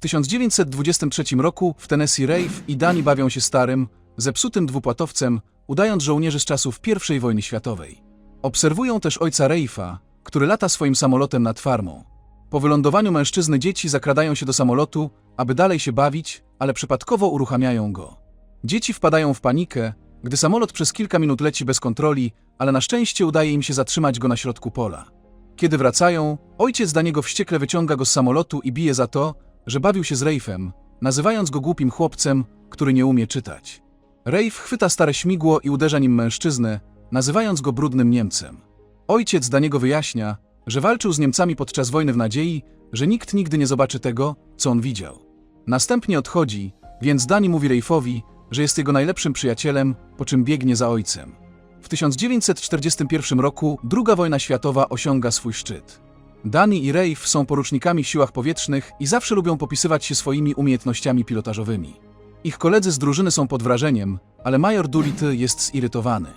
W 1923 roku w Tennessee Rafe i Dani bawią się starym, zepsutym dwupłatowcem, udając żołnierzy z czasów I wojny światowej. Obserwują też ojca Rafe'a, który lata swoim samolotem nad farmą. Po wylądowaniu mężczyzny dzieci zakradają się do samolotu, aby dalej się bawić, ale przypadkowo uruchamiają go. Dzieci wpadają w panikę, gdy samolot przez kilka minut leci bez kontroli, ale na szczęście udaje im się zatrzymać go na środku pola. Kiedy wracają, ojciec Daniego wściekle wyciąga go z samolotu i bije za to, że bawił się z Rafe'em, nazywając go głupim chłopcem, który nie umie czytać. Rafe chwyta stare śmigło i uderza nim mężczyznę, nazywając go brudnym Niemcem. Ojciec Daniego wyjaśnia, że walczył z Niemcami podczas wojny w nadziei, że nikt nigdy nie zobaczy tego, co on widział. Następnie odchodzi, więc Dani mówi Rafe'owi, że jest jego najlepszym przyjacielem, po czym biegnie za ojcem. W 1941 roku II wojna światowa osiąga swój szczyt. Dani i Rafe są porucznikami w siłach powietrznych i zawsze lubią popisywać się swoimi umiejętnościami pilotażowymi. Ich koledzy z drużyny są pod wrażeniem, ale major Doolittle jest zirytowany.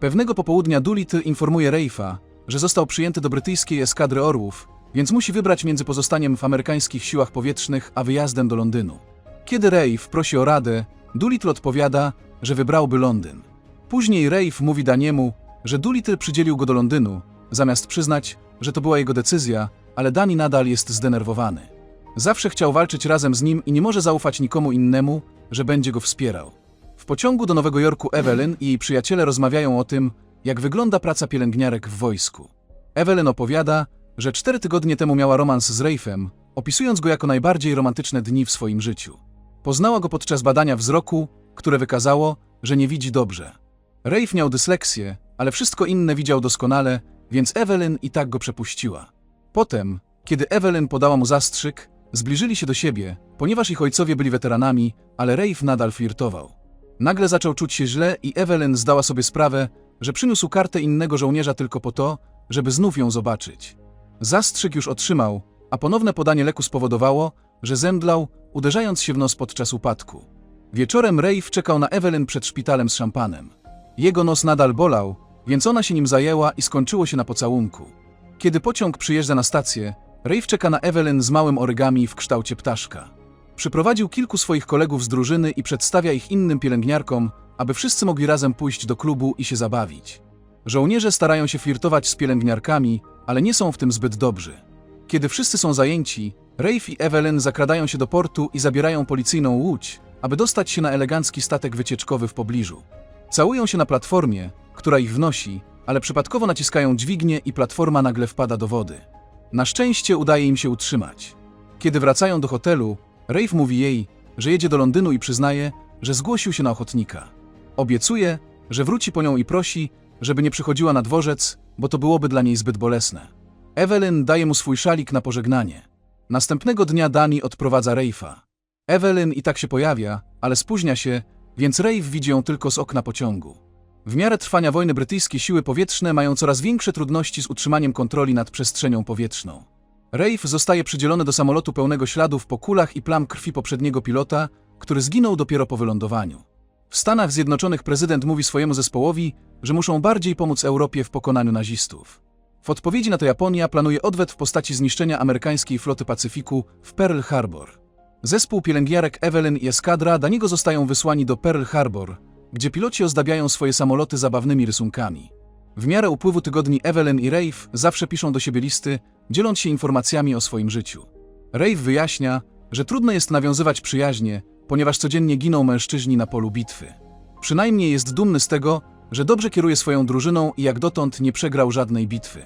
Pewnego popołudnia Doolittle informuje Rafe'a, że został przyjęty do brytyjskiej eskadry orłów, więc musi wybrać między pozostaniem w amerykańskich siłach powietrznych a wyjazdem do Londynu. Kiedy Rafe prosi o radę, Doolittle odpowiada, że wybrałby Londyn. Później Rafe mówi Daniemu, że Doolittle przydzielił go do Londynu, zamiast przyznać, że to była jego decyzja, ale Dani nadal jest zdenerwowany. Zawsze chciał walczyć razem z nim i nie może zaufać nikomu innemu, że będzie go wspierał. W pociągu do Nowego Jorku Evelyn i jej przyjaciele rozmawiają o tym, jak wygląda praca pielęgniarek w wojsku. Evelyn opowiada, że cztery tygodnie temu miała romans z Rafe'em, opisując go jako najbardziej romantyczne dni w swoim życiu. Poznała go podczas badania wzroku, które wykazało, że nie widzi dobrze. Rafe miał dysleksję, ale wszystko inne widział doskonale, więc Evelyn i tak go przepuściła. Potem, kiedy Evelyn podała mu zastrzyk, zbliżyli się do siebie, ponieważ ich ojcowie byli weteranami, ale Rafe nadal flirtował. Nagle zaczął czuć się źle i Evelyn zdała sobie sprawę, że przyniósł kartę innego żołnierza tylko po to, żeby znów ją zobaczyć. Zastrzyk już otrzymał, a ponowne podanie leku spowodowało, że zemdlał, uderzając się w nos podczas upadku. Wieczorem Rafe czekał na Evelyn przed szpitalem z szampanem. Jego nos nadal bolał, więc ona się nim zajęła i skończyło się na pocałunku. Kiedy pociąg przyjeżdża na stację, Rafe czeka na Evelyn z małym origami w kształcie ptaszka. Przyprowadził kilku swoich kolegów z drużyny i przedstawia ich innym pielęgniarkom, aby wszyscy mogli razem pójść do klubu i się zabawić. Żołnierze starają się flirtować z pielęgniarkami, ale nie są w tym zbyt dobrzy. Kiedy wszyscy są zajęci, Rafe i Evelyn zakradają się do portu i zabierają policyjną łódź, aby dostać się na elegancki statek wycieczkowy w pobliżu. Całują się na platformie, która ich wnosi, ale przypadkowo naciskają dźwignię i platforma nagle wpada do wody. Na szczęście udaje im się utrzymać. Kiedy wracają do hotelu, Rafe mówi jej, że jedzie do Londynu i przyznaje, że zgłosił się na ochotnika. Obiecuje, że wróci po nią i prosi, żeby nie przychodziła na dworzec, bo to byłoby dla niej zbyt bolesne. Evelyn daje mu swój szalik na pożegnanie. Następnego dnia Dani odprowadza Rafe'a. Evelyn i tak się pojawia, ale spóźnia się, więc Rafe widzi ją tylko z okna pociągu. W miarę trwania wojny brytyjskie siły powietrzne mają coraz większe trudności z utrzymaniem kontroli nad przestrzenią powietrzną. Rafe zostaje przydzielony do samolotu pełnego śladów po kulach i plam krwi poprzedniego pilota, który zginął dopiero po wylądowaniu. W Stanach Zjednoczonych prezydent mówi swojemu zespołowi, że muszą bardziej pomóc Europie w pokonaniu nazistów. W odpowiedzi na to Japonia planuje odwet w postaci zniszczenia amerykańskiej floty Pacyfiku w Pearl Harbor. Zespół pielęgniarek Evelyn i eskadra Daniego zostają wysłani do Pearl Harbor, gdzie piloci ozdabiają swoje samoloty zabawnymi rysunkami. W miarę upływu tygodni Evelyn i Rafe zawsze piszą do siebie listy, dzieląc się informacjami o swoim życiu. Rafe wyjaśnia, że trudno jest nawiązywać przyjaźnie, ponieważ codziennie giną mężczyźni na polu bitwy. Przynajmniej jest dumny z tego, że dobrze kieruje swoją drużyną i jak dotąd nie przegrał żadnej bitwy.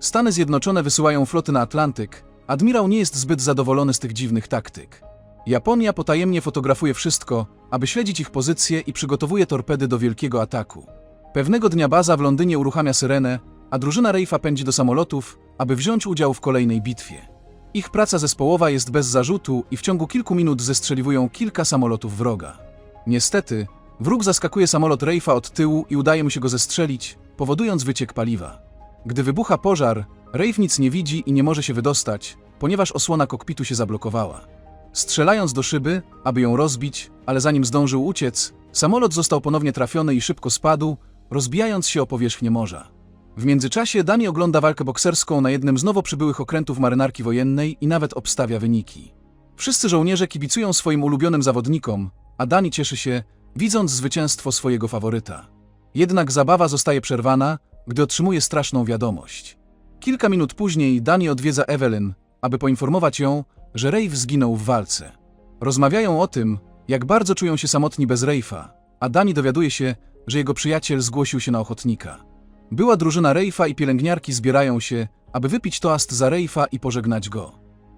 Stany Zjednoczone wysyłają floty na Atlantyk, admirał nie jest zbyt zadowolony z tych dziwnych taktyk. Japonia potajemnie fotografuje wszystko, aby śledzić ich pozycje i przygotowuje torpedy do wielkiego ataku. Pewnego dnia baza w Londynie uruchamia syrenę, a drużyna Rafe'a pędzi do samolotów, aby wziąć udział w kolejnej bitwie. Ich praca zespołowa jest bez zarzutu i w ciągu kilku minut zestrzeliwują kilka samolotów wroga. Niestety, wróg zaskakuje samolot Rafe'a od tyłu i udaje mu się go zestrzelić, powodując wyciek paliwa. Gdy wybucha pożar, Rafe nic nie widzi i nie może się wydostać, ponieważ osłona kokpitu się zablokowała. Strzelając do szyby, aby ją rozbić, ale zanim zdążył uciec, samolot został ponownie trafiony i szybko spadł, rozbijając się o powierzchnię morza. W międzyczasie Dani ogląda walkę bokserską na jednym z nowo przybyłych okrętów marynarki wojennej i nawet obstawia wyniki. Wszyscy żołnierze kibicują swoim ulubionym zawodnikom, a Dani cieszy się, widząc zwycięstwo swojego faworyta. Jednak zabawa zostaje przerwana, gdy otrzymuje straszną wiadomość. Kilka minut później Dani odwiedza Evelyn, aby poinformować ją, że Rafe zginął w walce. Rozmawiają o tym, jak bardzo czują się samotni bez Rafe'a, a Dani dowiaduje się, że jego przyjaciel zgłosił się na ochotnika. Była drużyna Rafe'a i pielęgniarki zbierają się, aby wypić toast za Rafe'a i pożegnać go.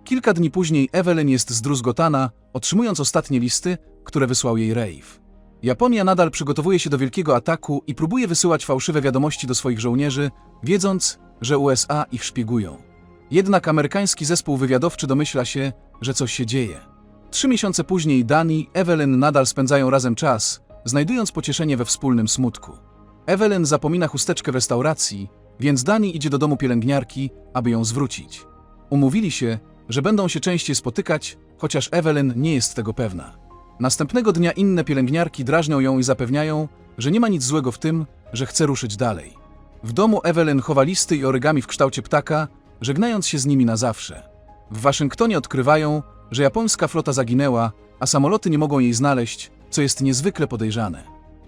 Kilka dni później Evelyn jest zdruzgotana, otrzymując ostatnie listy, które wysłał jej Rafe. Japonia nadal przygotowuje się do wielkiego ataku i próbuje wysyłać fałszywe wiadomości do swoich żołnierzy, wiedząc, że USA ich szpiegują. Jednak amerykański zespół wywiadowczy domyśla się, że coś się dzieje. Trzy miesiące później Dani i Evelyn nadal spędzają razem czas, znajdując pocieszenie we wspólnym smutku. Evelyn zapomina chusteczkę w restauracji, więc Dani idzie do domu pielęgniarki, aby ją zwrócić. Umówili się, że będą się częściej spotykać, chociaż Evelyn nie jest tego pewna. Następnego dnia inne pielęgniarki drażnią ją i zapewniają, że nie ma nic złego w tym, że chce ruszyć dalej. W domu Evelyn chowa listy i origami w kształcie ptaka, żegnając się z nimi na zawsze. W Waszyngtonie odkrywają, że japońska flota zaginęła, a samoloty nie mogą jej znaleźć, co jest niezwykle podejrzane.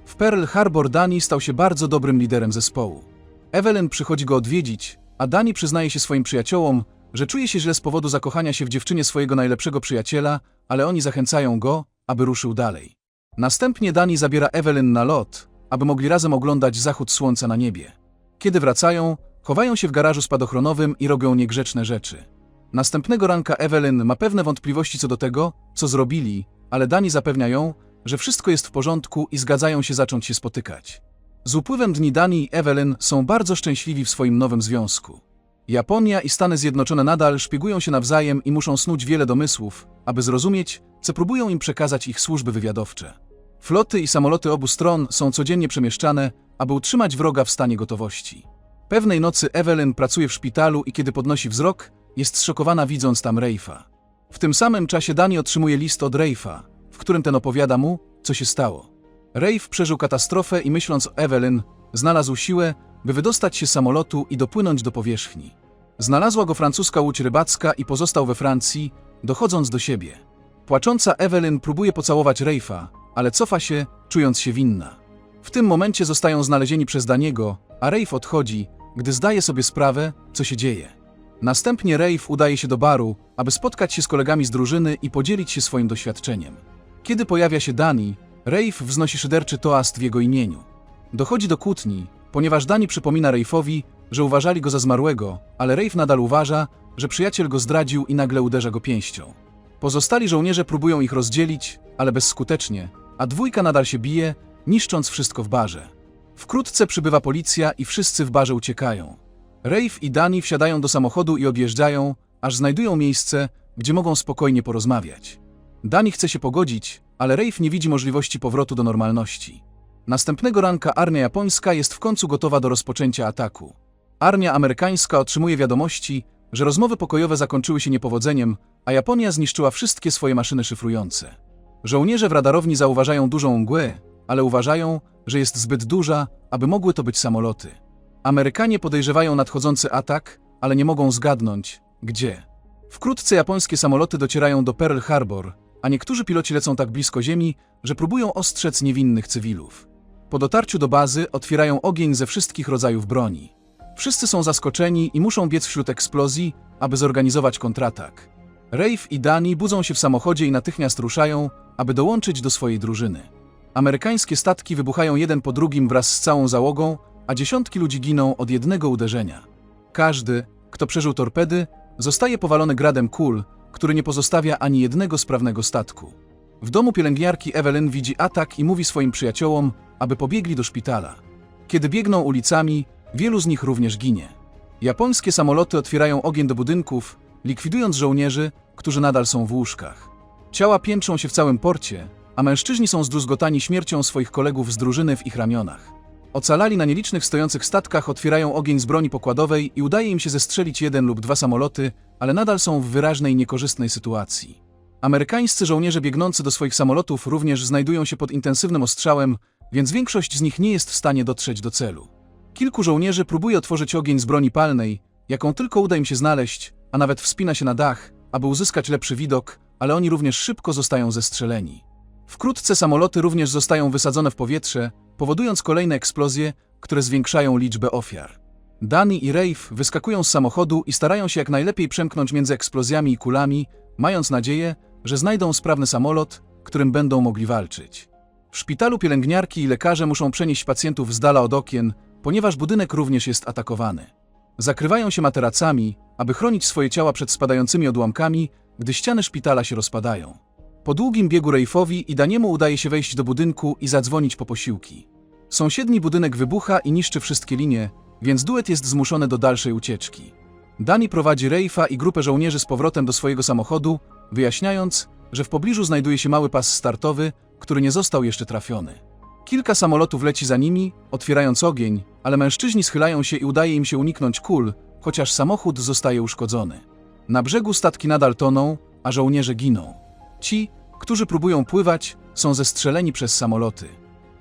W Pearl Harbor Dani stał się bardzo dobrym liderem zespołu. Evelyn przychodzi go odwiedzić, a Dani przyznaje się swoim przyjaciołom, że czuje się źle z powodu zakochania się w dziewczynie swojego najlepszego przyjaciela, ale oni zachęcają go, aby ruszył dalej. Następnie Dani zabiera Evelyn na lot, aby mogli razem oglądać zachód słońca na niebie. Kiedy wracają, chowają się w garażu spadochronowym i robią niegrzeczne rzeczy. Następnego ranka Evelyn ma pewne wątpliwości co do tego, co zrobili, ale Dani zapewnia ją, że wszystko jest w porządku i zgadzają się zacząć się spotykać. Z upływem dni Dani i Evelyn są bardzo szczęśliwi w swoim nowym związku. Japonia i Stany Zjednoczone nadal szpiegują się nawzajem i muszą snuć wiele domysłów, aby zrozumieć, co próbują im przekazać ich służby wywiadowcze. Floty i samoloty obu stron są codziennie przemieszczane, aby utrzymać wroga w stanie gotowości. Pewnej nocy Evelyn pracuje w szpitalu i kiedy podnosi wzrok, jest zszokowana widząc tam Rafe'a. W tym samym czasie Dani otrzymuje list od Rafe'a, w którym ten opowiada mu, co się stało. Rafe przeżył katastrofę i myśląc o Evelyn, znalazł siłę, by wydostać się z samolotu i dopłynąć do powierzchni. Znalazła go francuska łódź rybacka i pozostał we Francji, dochodząc do siebie. Płacząca Evelyn próbuje pocałować Rafe'a, ale cofa się, czując się winna. W tym momencie zostają znalezieni przez Daniego, a Rafe odchodzi, gdy zdaje sobie sprawę, co się dzieje. Następnie Rafe udaje się do baru, aby spotkać się z kolegami z drużyny i podzielić się swoim doświadczeniem. Kiedy pojawia się Dani, Rafe wznosi szyderczy toast w jego imieniu. Dochodzi do kłótni, ponieważ Dani przypomina Rafe'owi, że uważali go za zmarłego, ale Rafe nadal uważa, że przyjaciel go zdradził i nagle uderza go pięścią. Pozostali żołnierze próbują ich rozdzielić, ale bezskutecznie, a dwójka nadal się bije, niszcząc wszystko w barze. Wkrótce przybywa policja i wszyscy w barze uciekają. Rafe i Dani wsiadają do samochodu i odjeżdżają, aż znajdują miejsce, gdzie mogą spokojnie porozmawiać. Dani chce się pogodzić, ale Rafe nie widzi możliwości powrotu do normalności. Następnego ranka armia japońska jest w końcu gotowa do rozpoczęcia ataku. Armia amerykańska otrzymuje wiadomości, że rozmowy pokojowe zakończyły się niepowodzeniem, a Japonia zniszczyła wszystkie swoje maszyny szyfrujące. Żołnierze w radarowni zauważają dużą mgłę, ale uważają, że jest zbyt duża, aby mogły to być samoloty. Amerykanie podejrzewają nadchodzący atak, ale nie mogą zgadnąć, gdzie. Wkrótce japońskie samoloty docierają do Pearl Harbor, a niektórzy piloci lecą tak blisko ziemi, że próbują ostrzec niewinnych cywilów. Po dotarciu do bazy otwierają ogień ze wszystkich rodzajów broni. Wszyscy są zaskoczeni i muszą biec wśród eksplozji, aby zorganizować kontratak. Rafe i Dani budzą się w samochodzie i natychmiast ruszają, aby dołączyć do swojej drużyny. Amerykańskie statki wybuchają jeden po drugim wraz z całą załogą, a dziesiątki ludzi giną od jednego uderzenia. Każdy, kto przeżył torpedy, zostaje powalony gradem kul, który nie pozostawia ani jednego sprawnego statku. W domu pielęgniarki Evelyn widzi atak i mówi swoim przyjaciołom, aby pobiegli do szpitala. Kiedy biegną ulicami, wielu z nich również ginie. Japońskie samoloty otwierają ogień do budynków, likwidując żołnierzy, którzy nadal są w łóżkach. Ciała piętrzą się w całym porcie, a mężczyźni są zdruzgotani śmiercią swoich kolegów z drużyny w ich ramionach. Ocalali na nielicznych stojących statkach otwierają ogień z broni pokładowej i udaje im się zestrzelić jeden lub dwa samoloty, ale nadal są w wyraźnej niekorzystnej sytuacji. Amerykańscy żołnierze biegnący do swoich samolotów również znajdują się pod intensywnym ostrzałem, więc większość z nich nie jest w stanie dotrzeć do celu. Kilku żołnierzy próbuje otworzyć ogień z broni palnej, jaką tylko uda im się znaleźć, a nawet wspina się na dach, aby uzyskać lepszy widok, ale oni również szybko zostają zestrzeleni. Wkrótce samoloty również zostają wysadzone w powietrze, powodując kolejne eksplozje, które zwiększają liczbę ofiar. Dani i Rafe wyskakują z samochodu i starają się jak najlepiej przemknąć między eksplozjami i kulami, mając nadzieję, że znajdą sprawny samolot, którym będą mogli walczyć. W szpitalu pielęgniarki i lekarze muszą przenieść pacjentów z dala od okien, ponieważ budynek również jest atakowany. Zakrywają się materacami, aby chronić swoje ciała przed spadającymi odłamkami, gdy ściany szpitala się rozpadają. Po długim biegu Rejfowi i Daniemu udaje się wejść do budynku i zadzwonić po posiłki. Sąsiedni budynek wybucha i niszczy wszystkie linie, więc duet jest zmuszony do dalszej ucieczki. Dani prowadzi Rejfa i grupę żołnierzy z powrotem do swojego samochodu, wyjaśniając, że w pobliżu znajduje się mały pas startowy, który nie został jeszcze trafiony. Kilka samolotów leci za nimi, otwierając ogień, ale mężczyźni schylają się i udaje im się uniknąć kul, chociaż samochód zostaje uszkodzony. Na brzegu statki nadal toną, a żołnierze giną. Ci, którzy próbują pływać, są zestrzeleni przez samoloty.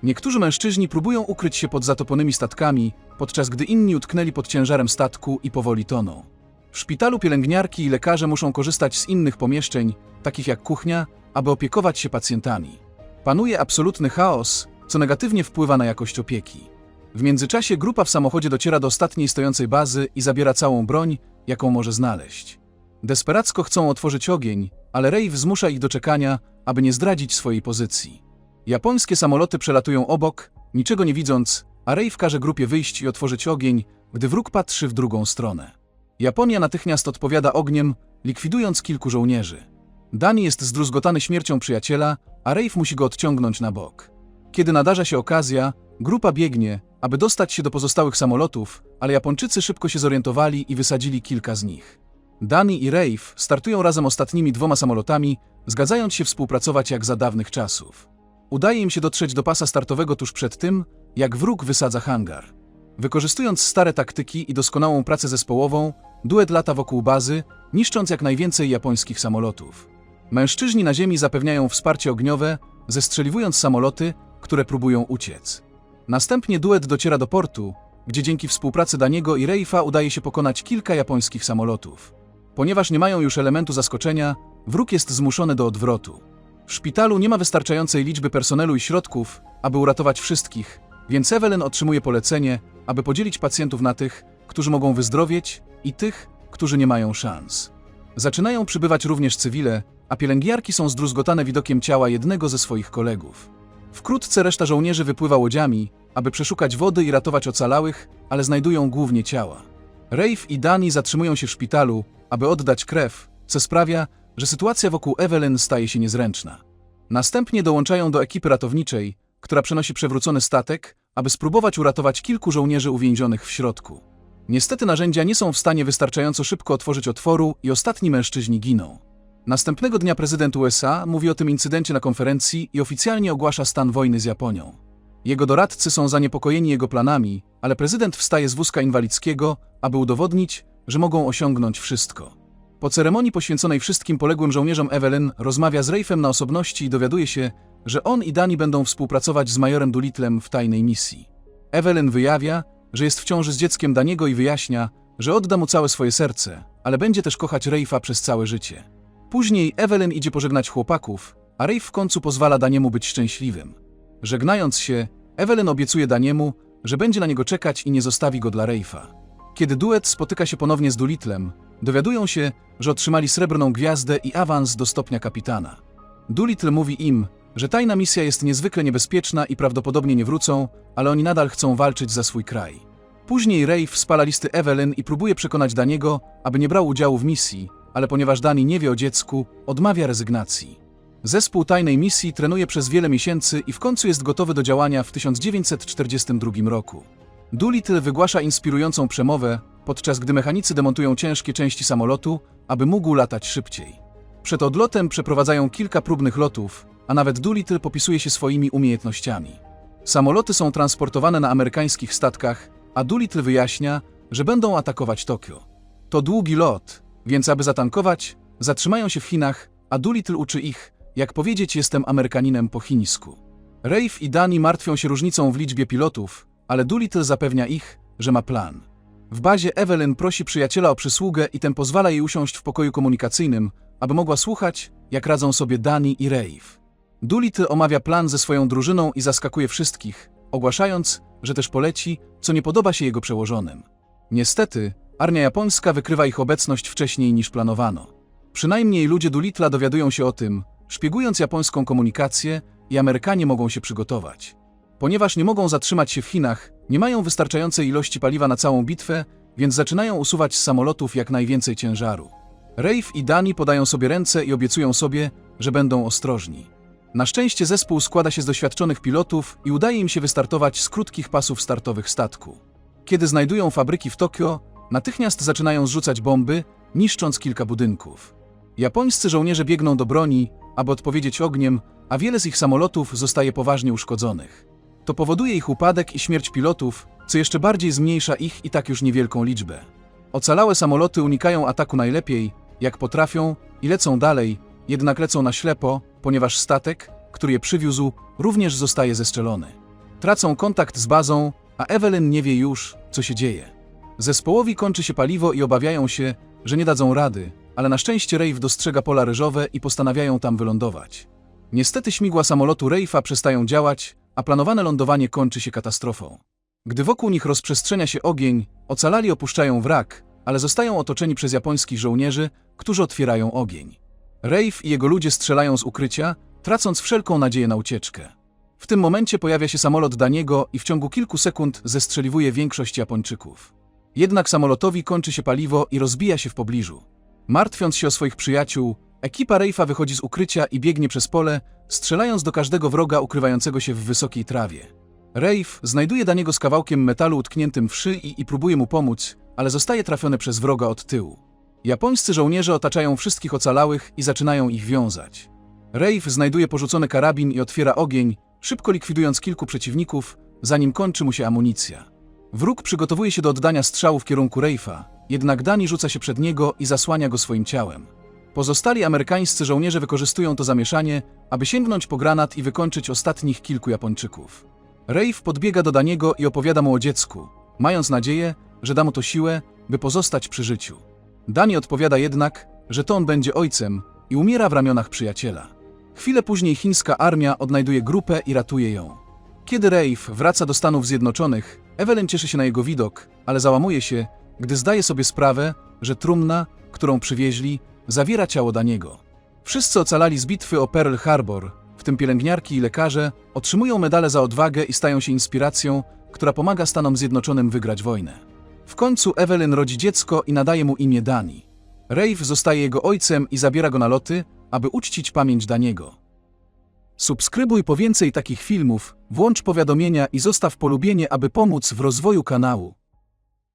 Niektórzy mężczyźni próbują ukryć się pod zatoponymi statkami, podczas gdy inni utknęli pod ciężarem statku i powoli toną. W szpitalu pielęgniarki i lekarze muszą korzystać z innych pomieszczeń, takich jak kuchnia, aby opiekować się pacjentami. Panuje absolutny chaos, co negatywnie wpływa na jakość opieki. W międzyczasie grupa w samochodzie dociera do ostatniej stojącej bazy i zabiera całą broń, jaką może znaleźć. Desperacko chcą otworzyć ogień, ale Rave zmusza ich do czekania, aby nie zdradzić swojej pozycji. Japońskie samoloty przelatują obok, niczego nie widząc, a Rave każe grupie wyjść i otworzyć ogień, gdy wróg patrzy w drugą stronę. Japonia natychmiast odpowiada ogniem, likwidując kilku żołnierzy. Dani jest zdruzgotany śmiercią przyjaciela, a Rave musi go odciągnąć na bok. Kiedy nadarza się okazja, grupa biegnie, aby dostać się do pozostałych samolotów, ale Japończycy szybko się zorientowali i wysadzili kilka z nich. Dani i Rafe startują razem ostatnimi dwoma samolotami, zgadzając się współpracować jak za dawnych czasów. Udaje im się dotrzeć do pasa startowego tuż przed tym, jak wróg wysadza hangar. Wykorzystując stare taktyki i doskonałą pracę zespołową, duet lata wokół bazy, niszcząc jak najwięcej japońskich samolotów. Mężczyźni na ziemi zapewniają wsparcie ogniowe, zestrzeliwując samoloty, które próbują uciec. Następnie duet dociera do portu, gdzie dzięki współpracy Daniego i Reifa udaje się pokonać kilka japońskich samolotów. Ponieważ nie mają już elementu zaskoczenia, wróg jest zmuszony do odwrotu. W szpitalu nie ma wystarczającej liczby personelu i środków, aby uratować wszystkich, więc Evelyn otrzymuje polecenie, aby podzielić pacjentów na tych, którzy mogą wyzdrowieć i tych, którzy nie mają szans. Zaczynają przybywać również cywile, a pielęgniarki są zdruzgotane widokiem ciała jednego ze swoich kolegów. Wkrótce reszta żołnierzy wypływa łodziami, aby przeszukać wody i ratować ocalałych, ale znajdują głównie ciała. Rafe i Dani zatrzymują się w szpitalu, aby oddać krew, co sprawia, że sytuacja wokół Evelyn staje się niezręczna. Następnie dołączają do ekipy ratowniczej, która przenosi przewrócony statek, aby spróbować uratować kilku żołnierzy uwięzionych w środku. Niestety narzędzia nie są w stanie wystarczająco szybko otworzyć otworu i ostatni mężczyźni giną. Następnego dnia prezydent USA mówi o tym incydencie na konferencji i oficjalnie ogłasza stan wojny z Japonią. Jego doradcy są zaniepokojeni jego planami, ale prezydent wstaje z wózka inwalidzkiego, aby udowodnić, że mogą osiągnąć wszystko. Po ceremonii poświęconej wszystkim poległym żołnierzom Evelyn rozmawia z Rafem na osobności i dowiaduje się, że on i Dani będą współpracować z majorem Dulitlem w tajnej misji. Evelyn wyjawia, że jest w ciąży z dzieckiem Daniego i wyjaśnia, że odda mu całe swoje serce, ale będzie też kochać Rafa przez całe życie. Później Evelyn idzie pożegnać chłopaków, a Rafe w końcu pozwala Daniemu być szczęśliwym. Żegnając się, Evelyn obiecuje Daniemu, że będzie na niego czekać i nie zostawi go dla Rafe'a. Kiedy duet spotyka się ponownie z Dulitlem, dowiadują się, że otrzymali srebrną gwiazdę i awans do stopnia kapitana. Doolittle mówi im, że tajna misja jest niezwykle niebezpieczna i prawdopodobnie nie wrócą, ale oni nadal chcą walczyć za swój kraj. Później Rafe spala listy Evelyn i próbuje przekonać Daniego, aby nie brał udziału w misji, ale ponieważ Dani nie wie o dziecku, odmawia rezygnacji. Zespół tajnej misji trenuje przez wiele miesięcy i w końcu jest gotowy do działania w 1942 roku. Doolittle wygłasza inspirującą przemowę, podczas gdy mechanicy demontują ciężkie części samolotu, aby mógł latać szybciej. Przed odlotem przeprowadzają kilka próbnych lotów, a nawet Doolittle popisuje się swoimi umiejętnościami. Samoloty są transportowane na amerykańskich statkach, a Doolittle wyjaśnia, że będą atakować Tokio. To długi lot, więc aby zatankować, zatrzymają się w Chinach, a Doolittle uczy ich, jak powiedzieć jestem Amerykaninem po chińsku. Rafe i Dani martwią się różnicą w liczbie pilotów, ale Doolittle zapewnia ich, że ma plan. W bazie Evelyn prosi przyjaciela o przysługę i ten pozwala jej usiąść w pokoju komunikacyjnym, aby mogła słuchać, jak radzą sobie Dani i Rave. Doolittle omawia plan ze swoją drużyną i zaskakuje wszystkich, ogłaszając, że też poleci, co nie podoba się jego przełożonym. Niestety, armia japońska wykrywa ich obecność wcześniej niż planowano. Przynajmniej ludzie Doolittla dowiadują się o tym, szpiegując japońską komunikację i Amerykanie mogą się przygotować. Ponieważ nie mogą zatrzymać się w Chinach, nie mają wystarczającej ilości paliwa na całą bitwę, więc zaczynają usuwać z samolotów jak najwięcej ciężaru. Rafe i Dani podają sobie ręce i obiecują sobie, że będą ostrożni. Na szczęście zespół składa się z doświadczonych pilotów i udaje im się wystartować z krótkich pasów startowych statku. Kiedy znajdują fabryki w Tokio, natychmiast zaczynają zrzucać bomby, niszcząc kilka budynków. Japońscy żołnierze biegną do broni, aby odpowiedzieć ogniem, a wiele z ich samolotów zostaje poważnie uszkodzonych. To powoduje ich upadek i śmierć pilotów, co jeszcze bardziej zmniejsza ich i tak już niewielką liczbę. Ocalałe samoloty unikają ataku najlepiej, jak potrafią i lecą dalej, jednak lecą na ślepo, ponieważ statek, który je przywiózł, również zostaje zestrzelony. Tracą kontakt z bazą, a Evelyn nie wie już, co się dzieje. Zespołowi kończy się paliwo i obawiają się, że nie dadzą rady, ale na szczęście Rave dostrzega pola ryżowe i postanawiają tam wylądować. Niestety śmigła samolotu Rafe'a przestają działać, a planowane lądowanie kończy się katastrofą. Gdy wokół nich rozprzestrzenia się ogień, ocalali opuszczają wrak, ale zostają otoczeni przez japońskich żołnierzy, którzy otwierają ogień. Rafe i jego ludzie strzelają z ukrycia, tracąc wszelką nadzieję na ucieczkę. W tym momencie pojawia się samolot Daniego i w ciągu kilku sekund zestrzeliwuje większość Japończyków. Jednak samolotowi kończy się paliwo i rozbija się w pobliżu. Martwiąc się o swoich przyjaciół, ekipa Rafe'a wychodzi z ukrycia i biegnie przez pole, strzelając do każdego wroga ukrywającego się w wysokiej trawie. Rafe znajduje Daniego z kawałkiem metalu utkniętym w szyi i próbuje mu pomóc, ale zostaje trafiony przez wroga od tyłu. Japońscy żołnierze otaczają wszystkich ocalałych i zaczynają ich wiązać. Rafe znajduje porzucony karabin i otwiera ogień, szybko likwidując kilku przeciwników, zanim kończy mu się amunicja. Wróg przygotowuje się do oddania strzału w kierunku Rafe'a, jednak Dani rzuca się przed niego i zasłania go swoim ciałem. Pozostali amerykańscy żołnierze wykorzystują to zamieszanie, aby sięgnąć po granat i wykończyć ostatnich kilku Japończyków. Rafe podbiega do Daniego i opowiada mu o dziecku, mając nadzieję, że da mu to siłę, by pozostać przy życiu. Dani odpowiada jednak, że to on będzie ojcem i umiera w ramionach przyjaciela. Chwilę później chińska armia odnajduje grupę i ratuje ją. Kiedy Rafe wraca do Stanów Zjednoczonych, Evelyn cieszy się na jego widok, ale załamuje się, gdy zdaje sobie sprawę, że trumna, którą przywieźli, zawiera ciało Daniego. Wszyscy ocalali z bitwy o Pearl Harbor, w tym pielęgniarki i lekarze, otrzymują medale za odwagę i stają się inspiracją, która pomaga Stanom Zjednoczonym wygrać wojnę. W końcu Evelyn rodzi dziecko i nadaje mu imię Dani. Rafe zostaje jego ojcem i zabiera go na loty, aby uczcić pamięć Daniego. Subskrybuj po więcej takich filmów, włącz powiadomienia i zostaw polubienie, aby pomóc w rozwoju kanału.